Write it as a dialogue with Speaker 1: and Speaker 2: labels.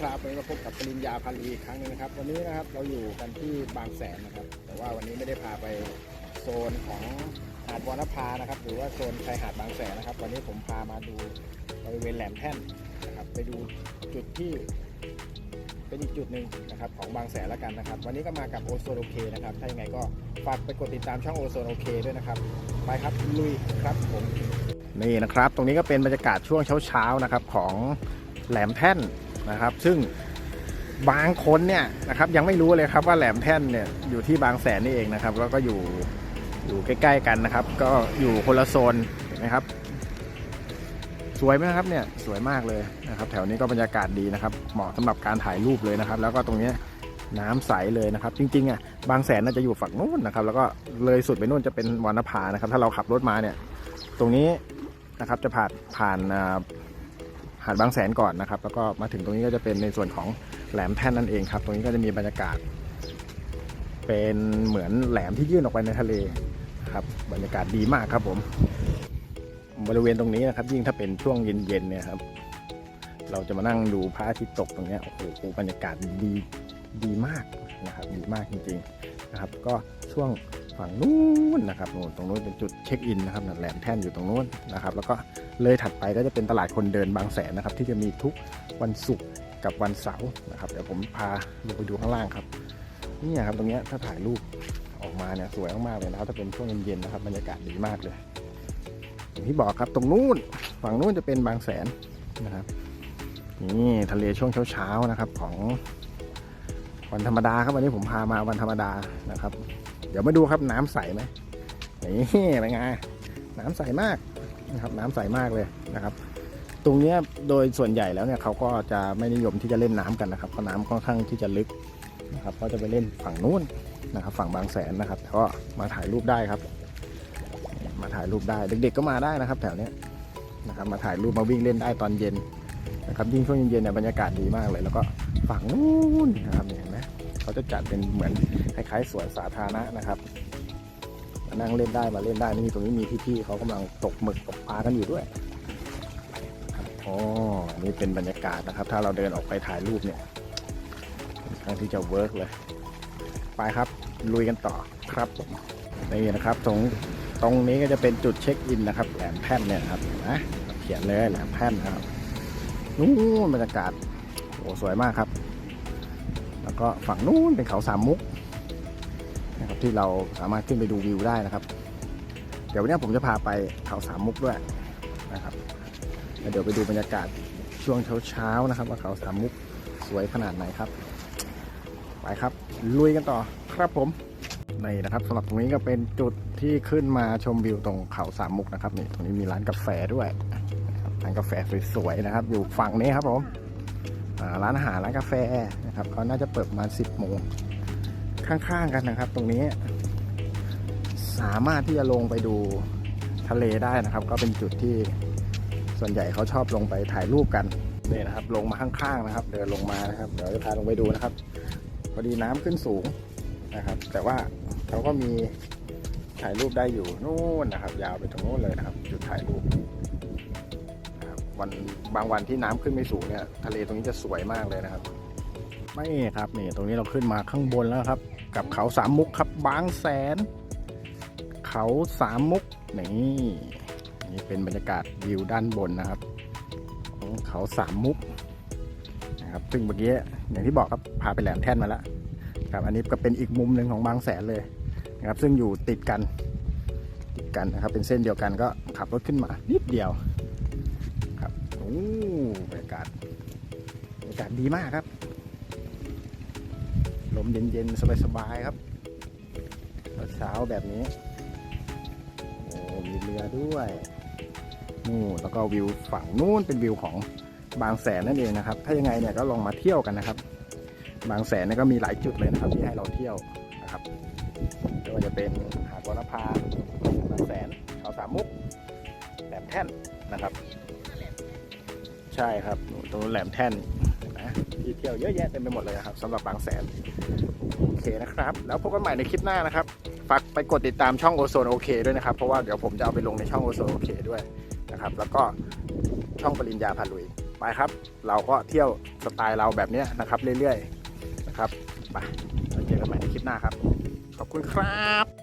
Speaker 1: ครับวันนี้ก็พบกับปริญญาพันลีอีกครั้งหนึงนะครับ วันนี้นะครับเราอยู่กันที่บางแสนนะครับ แต่ว่าวันนี้ไม่ได้พาไปโซนของหาดวรณภานะครับ หรือว่าโซนชายหาดบางแสนนะครับ วันนี้ผมพามาดูบริเวณแหลมแท่นนะครับ ไปดูจุดที่เป็นอีกจุดหนึ่งนะครับของบางแสนแล้วกันนะครับ วันนี้ก็มากับโอโซนโอเคนะครับ ถ้ายังไงก็ฝากไปกดติดตามช่องโอโซนโอเคด้วยนะครับ ไปครับลุยครับผมนี่นะครับ ตรงนี้ก็เป็นบรรยากาศช่วงเช้าๆนะครับของแหลมแท่น นะครับ ซึ่งบางคนเนี่ยนะครับยังไม่รู้เลยครับว่าแหลมแท่นเนี่ยอยู่ที่บางแสนนี่เองนะครับ แล้วก็อยู่อยู่ใกล้ ๆ กันนะครับ ก็อยู่คนละโซนเห็นไหมครับ สวยไหมครับเนี่ยสวยมากเลยนะครับ แถวนี้ก็บรรยากาศดีนะครับ เหมาะสำหรับการถ่ายรูปเลยนะครับ แล้วก็ตรงนี้น้ำใสเลยนะครับ จริงๆอะบางแสนน่าจะอยู่ฝั่งนู้นนะครับ แล้วก็เลยสุดไปนู่นจะเป็นวรรณภานะครับ ถ้าเราขับรถมาเนี่ย ตรงนี้นะครับจะผ่านผ่านอ่า หาดบางแสนก่อนนะครับ แล้วก็มาถึงตรงนี้ก็จะเป็นในส่วนของแหลมแท่นนั่นเองครับ ตรงนี้ก็จะมีบรรยากาศ เป็นเหมือนแหลมที่ยื่นออกไปในทะเลครับ บรรยากาศดีมากครับผม บริเวณตรงนี้นะครับ ยิ่งถ้าเป็นช่วงเย็นๆเนี่ยครับ เราจะมานั่งดูพระอาทิตย์ตกตรงนี้โอ้โหบรรยากาศดีดีมากนะครับดีมากจริงๆนะครับ ก็ช่วง ฝั่งนู้นนะครับนู่นตรงนู้นเป็นจุดเช็คอินนะครับแหลมแท่นอยู่ตรงนู้นนะครับ แล้วก็เลยถัดไปก็จะเป็นตลาดคนเดินบางแสนนะครับ ที่จะมีทุกวันศุกร์กับวันเสาร์นะครับเดี๋ยวผมพาลงไปดูข้างล่างครับนี่ครับตรงนี้ถ้าถ่ายรูปออกมาเนี่ยสวยมากๆเลยนะครับถ้าเป็นช่วงเย็นๆนะครับบรรยากาศดีมากเลยอย่างที่บอกครับตรงนู้นฝั่งนู้นจะเป็นบางแสนนะครับนี่ทะเลช่วงเช้าๆนะครับของวันธรรมดาครับวันนี้ผมพามาวันธรรมดานะครับ เดี๋ยวมาดูครับน้ำใสไหมนี่เป็นไงน้ำใสมากนะครับ น้ำใสมากเลยนะครับ ตรงนี้โดยส่วนใหญ่แล้วเนี่ยเขาก็จะไม่นิยมที่จะเล่นน้ำกันนะครับเพราะน้ำค่อนข้างที่จะลึกนะครับก็จะไปเล่นฝั่งนู้นนะครับ ฝั่งบางแสนนะครับแต่ก็มาถ่ายรูปได้ครับ มาถ่ายรูปได้เด็ก ๆ ก็มาได้นะครับ แถวเนี้ยนะครับ มาถ่ายรูปมาวิ่งเล่นได้ตอนเย็นนะครับยิ่งช่วงเย็นๆเนี่ยบรรยากาศดีมากเลย แล้วก็ฝั่งนู้นนะครับเนี่ย เขาจะจัดเป็นเหมือนคล้ายๆสวนสาธารณะนะครับมานั่งเล่นได้มาเล่นได้นี่ตรงนี้มีพี่ๆเขากำลังตกหมึกตกปลากันอยู่ด้วยอ๋ออันนี่เป็นบรรยากาศนะครับ ถ้าเราเดินออกไปถ่ายรูปเนี่ยค่อนข้างที่จะเวิร์กเลย ไปครับลุยกันต่อครับผมนี่นะครับ ตรงตรงนี้ก็จะเป็นจุดเช็คอินนะครับแหลมแท่นเนี่ยนะครับเห็นะเขียนเลยแหลมแท่นนะครับนู้นบรรยากาศโอ้สวยมากครับ แล้วก็ฝั่งนู้นเป็นเขาสามมุกนะครับที่เราสามารถขึ้นไปดูวิวได้นะครับ เดี๋ยววันนี้ผมจะพาไปเขาสามมุกด้วยนะครับเดี๋ยวไปดูบรรยากาศช่วงเช้าๆนะครับ ว่าเขาสามมุกสวยขนาดไหนครับ ไปครับลุยกันต่อครับผมนี่นะครับสำหรับตรงนี้ก็เป็นจุดที่ขึ้นมาชมวิวตรงเขาสามมุกนะครับนี่ตรงนี้มีร้านกาแฟด้วยร้านกาแฟสวยๆนะครับ อยู่ฝั่งนี้ครับผม ร้านอาหารร้านกาแฟนะครับเขาน่าจะเปิดประมาณ 10โมงข้างๆกันนะครับ ตรงนี้ สามารถที่จะลงไปดูทะเลได้นะครับ ก็เป็นจุดที่ส่วนใหญ่เขาชอบลงไปถ่ายรูปกันนี่นะครับ ลงมาข้างๆนะครับ เดินลงมานะครับ เดี๋ยวจะพาลงไปดูนะครับพอดีน้ำขึ้นสูงนะครับ แต่ว่าเขาก็มีถ่ายรูปได้อยู่นู่นนะครับ ยาวไปตรงนู้นเลยนะครับ จุดถ่ายรูป วันบางวันที่น้ำขึ้นไม่สูงเนี่ยทะเลตรงนี้จะสวยมากเลยนะครับ ไม่ครับนี่ตรงนี้เราขึ้นมาข้างบนแล้วครับ กับเขาสามมุกครับบางแสน เขาสามมุกนี่นี่เป็นบรรยากาศวิวด้านบนนะครับของเขาสามมุกนะครับซึ่งเมื่อกี้อย่างที่บอกครับพาไปแหลมแท่นมาแล้วครับอันนี้ก็เป็นอีกมุมหนึ่งของบางแสนเลยนะครับซึ่งอยู่ติดกันติดกันนะครับเป็นเส้นเดียวกันก็ขับรถขึ้นมานิดเดียว อ้บรรยากาศบรรยากาศดีมากครับ ลมเย็นๆ สบายๆ ครับเช้าแบบนี้ โอ้มีเรือด้วยนู่นแล้วก็วิวฝั่งนู้นเป็นวิวของบางแสนนั่นเองนะครับ ถ้ายังไงเนี่ยก็ลองมาเที่ยวกันนะครับ บางแสนเนี่ยก็มีหลายจุดเลยนะครับที่ให้เราเที่ยวนะครับไม่ว่าจะเป็นหาดวรรณภาบางแสนเขาสามมุกแหลมแท่นนะครับ ใช่ครับตรงนู้นแหลมแท่นนะที่เที่ยวเยอะแยะเต็มไปหมดเลยนะครับสำหรับบางแสนโอเคนะครับ แล้วพบกันใหม่ในคลิปหน้านะครับฝากไปกดติดตามช่องโอโซนโอเคด้วยนะครับ เพราะว่าเดี๋ยวผมจะเอาไปลงในช่องโอโซนโอเคด้วยนะครับ แล้วก็ช่องปริญญาพาลุยไปครับ เราก็เที่ยวสไตล์เราแบบนี้นะครับ เรื่อยๆนะครับไปเราเจอกันใหม่ในคลิปหน้าครับ ขอบคุณครับ